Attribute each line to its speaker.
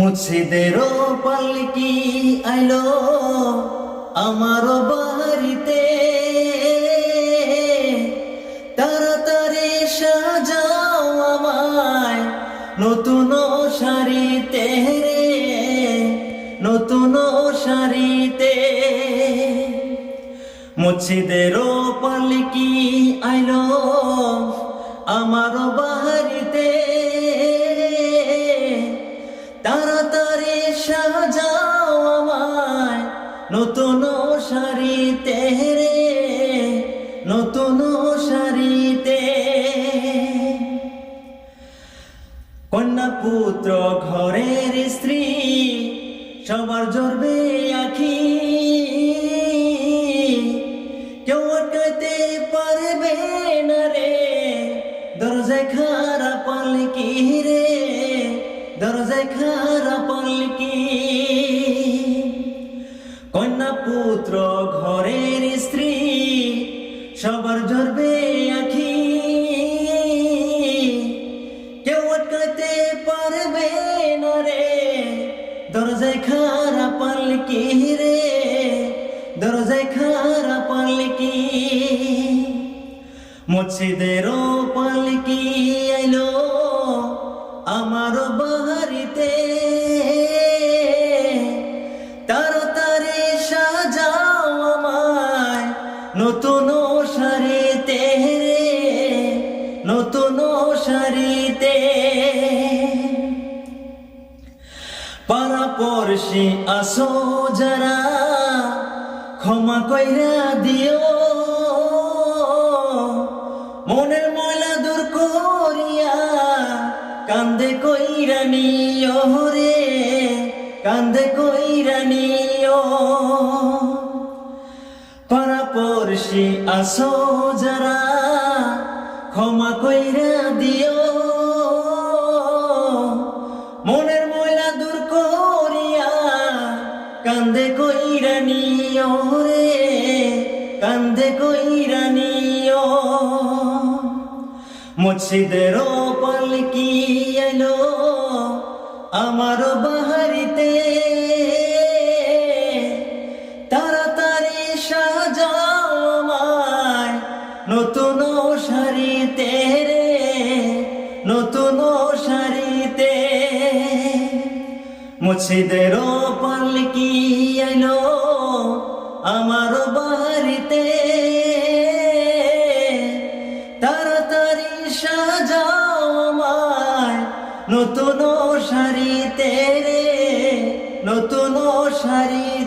Speaker 1: মুর্শিদেরও পালকি আইলো আমার বাড়িতে। তাড়াতাড়ি সাজাও আমায় নতুন শাড়িতে রে, নতুন শাড়িতে। মুর্শিদেরও পালকি আইলো আমার বাড়িতে। নতুন শাড়িতে রে নতুন শাড়িতে কন্যা পুত্র ঘরের স্ত্রী, সবার জরবে আখি। কেউ আটকাতে পারবে না রে, দরজায় খারা কন্যা পুত্র ঘরের স্ত্রী, সবার জরবে আখি। কেউ আটকাতে পারবে না রে, দরজায় খারা পালকি রে, দরজায় খারা পালকি। মসজিদেরও পালকি আইলো নতুন শাড়িতে রে নতুন শাড়িতে পাড়া পড়শি আসো যারা, ক্ষমা কইরা দিও। মনের ময়লা দূর করিয়া কান্দে কইরা নিও রে, কান্দে কইরা নিও। পাড়া পড়শি আসো যারা, ক্ষমা কইরা দিও। মনের ময়লা দূর করিয়া কান্দে কইরা নিও রে, কান্দে কইরা নিও। মুর্শিদেরও পালকি এলো আমার বাহারিতে নতুন শাড়িতে রে নতুন শাড়িতে মুর্শিদেরও পালকি এলো আমার বাড়িতে। তাড়াতাড়ি সাজাও আমায় নতুন শাড়িতে রে নতুন শাড়িতে